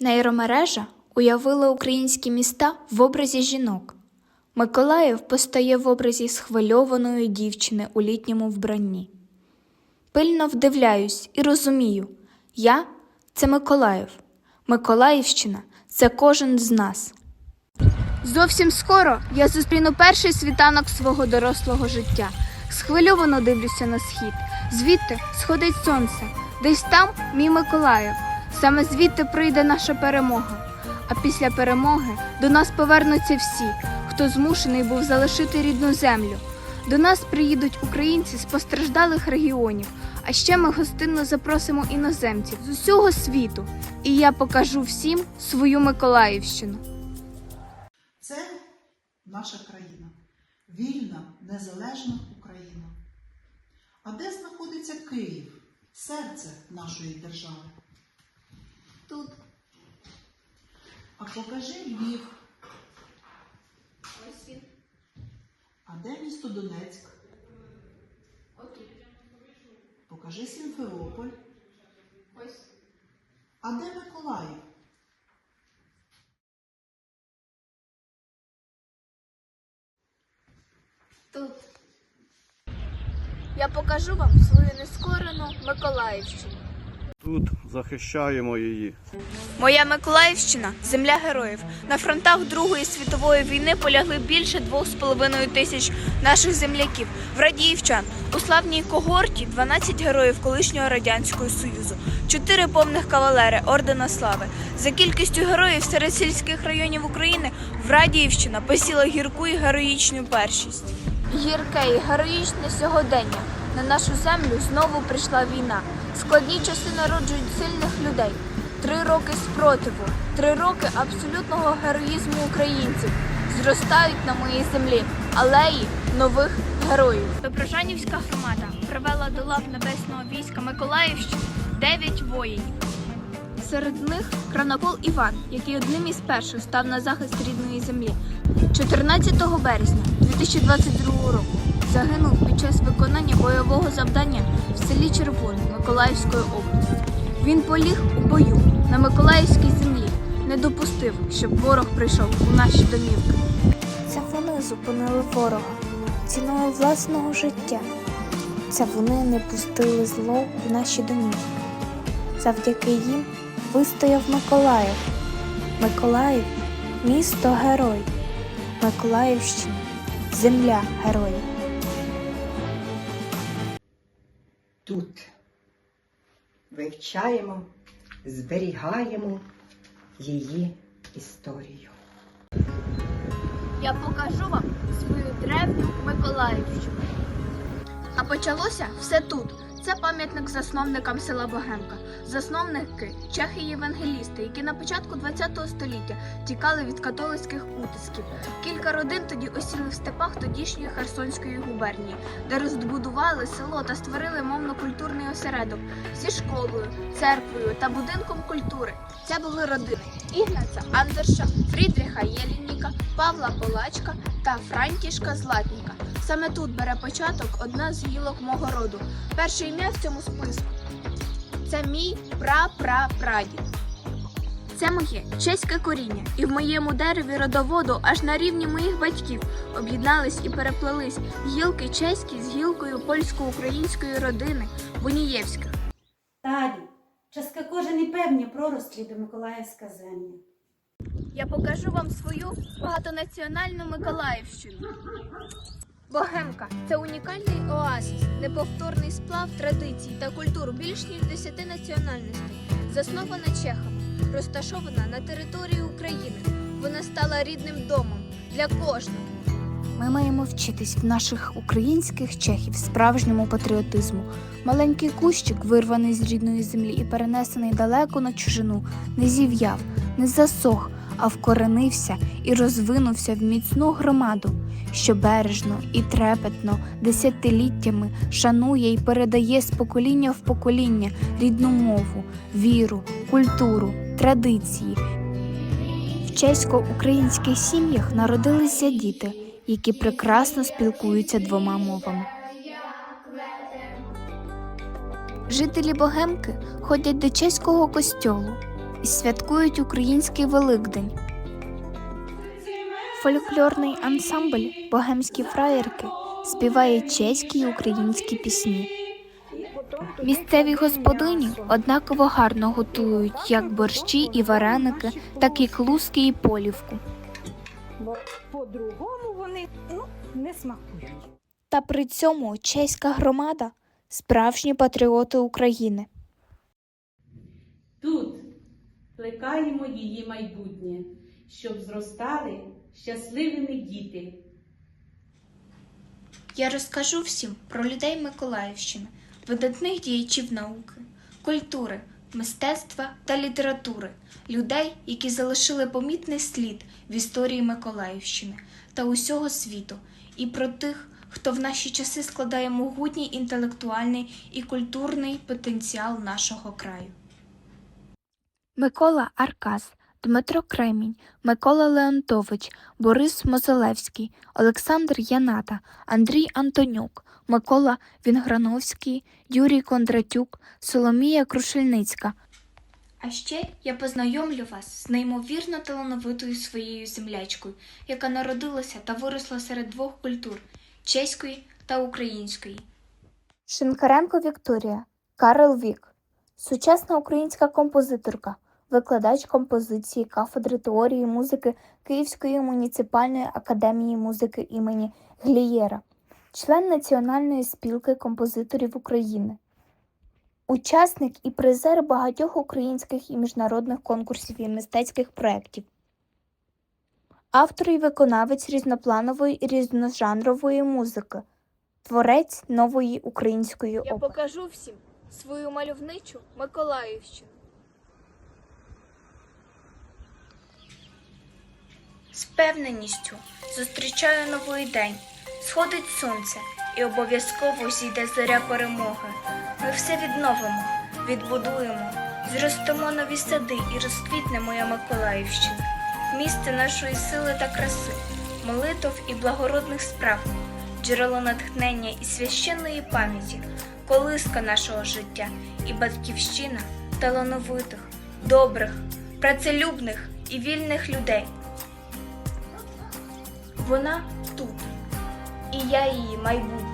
Нейромережа уявила українські міста в образі жінок. Миколаїв постає в образі схвильованої дівчини у літньому вбранні. Пильно вдивляюсь і розумію я це Миколаїв. Миколаївщина це кожен з нас. Зовсім скоро я зустріну перший світанок свого дорослого життя. Схвильовано дивлюся на схід. Звідти сходить сонце, десь там мій Миколаїв. Саме звідти прийде наша перемога. А після перемоги до нас повернуться всі, хто змушений був залишити рідну землю. До нас приїдуть українці з постраждалих регіонів, а ще ми гостинно запросимо іноземців з усього світу. І я покажу всім свою Миколаївщину. Це наша країна, вільна, незалежна Україна. А де знаходиться Київ, серце нашої держави? Тут А покажи Львів, ось він. а де місто Донецьк? Покажи Сімферополь. Ось. А де Миколаїв? Тут. Я покажу вам свою нескорену Миколаївщину. Тут захищаємо її. Моя Миколаївщина земля героїв. На фронтах Другої світової війни полягли більше двох з половиною тисяч наших земляків. В Радіївчан у славній когорті 12 героїв колишнього радянського союзу, 4 повних кавалери ордена слави. За кількістю героїв серед сільських районів України в Радіївщина посіла гірку і героїчну першість. Гірке і героїчне сьогодення. На нашу землю знову прийшла війна. Складні часи народжують сильних людей. Три роки спротиву, три роки абсолютного героїзму українців зростають на моїй землі алеї нових героїв. Доброжанівська громада привела до лав небесного війська Миколаївщини дев'ять воїнів. Серед них Кранокол Іван, який одним із перших став на захист рідної землі. 14 березня 2022 року загинув під час виконання бойового завдання селі Червоне Миколаївської області. Він поліг у бою на Миколаївській землі, не допустив, щоб ворог прийшов у наші домівки. Це вони зупинили ворога ціною власного життя. Це вони не пустили зло в наші домівки. Завдяки їм вистояв Миколаїв. Миколаїв місто герой. Миколаївщина земля героїв. Тут вивчаємо, зберігаємо її історію. Я покажу вам свою древню Миколаївщину. А почалося все тут. Це пам'ятник засновникам села Богемка. Засновники чехи євангелісти, які на початку ХХ століття тікали від католицьких утисків. Кілька родин тоді осіли в степах тодішньої Херсонської губернії, де розбудували село та створили мовно-культурний осередок зі школою, церквою та будинком культури. Це були родини Ігнаця Андерша, Фрідріха Єлініка, Павла Полачка та Франтішка Златніка. Саме тут бере початок одна з гілок мого роду. Перше ім'я в цьому списку це мій пра-пра-прадід. Це моє чеське коріння, і в моєму дереві родоводу аж на рівні моїх батьків об'єднались і переплелись гілки чеські з гілкою польсько-української родини Бунієвських. Далі, частка кожен і певні пророслі до Миколаївська земля. Я покажу вам свою багатонаціональну Миколаївщину. Богемка це унікальний оазис, неповторний сплав традицій та культур більш ніж 10 національностей, заснована чехами, розташована на території України. Вона стала рідним домом для кожного. Ми маємо вчитись в наших українських чехів справжньому патріотизму. Маленький кущик, вирваний з рідної землі і перенесений далеко на чужину, не зів'яв, не засох, а вкоренився і розвинувся в міцну громаду, що бережно і трепетно десятиліттями шанує і передає з покоління в покоління рідну мову, віру, культуру, традиції. В чесько-українських сім'ях народилися діти, які прекрасно спілкуються двома мовами. Жителі Богемки ходять до чеського костьолу, і святкують український Великдень. Фольклорний ансамбль Богемські фраєрки співає чеські й українські пісні. Місцеві господині однаково гарно готують як борщі і вареники, так і клуски і полівку. Бо по-другому вони ну, не смакують. Та при цьому чеська громада справжні патріоти України. Тут плекаємо її майбутнє, щоб зростали щасливими діти. Я розкажу всім про людей Миколаївщини, видатних діячів науки, культури, мистецтва та літератури, людей, які залишили помітний слід в історії Миколаївщини та усього світу, і про тих, хто в наші часи складає могутній інтелектуальний і культурний потенціал нашого краю. Микола Аркас, Дмитро Кремінь, Микола Леонтович, Борис Мозолевський, Олександр Яната, Андрій Антонюк, Микола Вінграновський, Юрій Кондратюк, Соломія Крушельницька, А ще я познайомлю вас з неймовірно талановитою своєю землячкою, яка народилася та виросла серед двох культур чеської та української. Шинкаренко Вікторія, Карл Вік, сучасна українська композиторка, викладач композиції кафедри теорії музики Київської муніципальної академії музики імені Глієра, член Національної спілки композиторів України, учасник і призер багатьох українських і міжнародних конкурсів і мистецьких проєктів. Автор і виконавець різнопланової і різножанрової музики, творець нової української Я покажу всім свою мальовничу Миколаївщину. З певненістю зустрічаю новий день. Сходить сонце і обов'язково зійде зоря перемоги. Ми все відновимо, відбудуємо, зростемо нові сади і розквітне моя Миколаївщина, місце нашої сили та краси, молитов і благородних справ, джерело натхнення і священної пам'яті, колиска нашого життя і батьківщина талановитих, добрих, працелюбних і вільних людей. Вона тут, і я її майбутнє.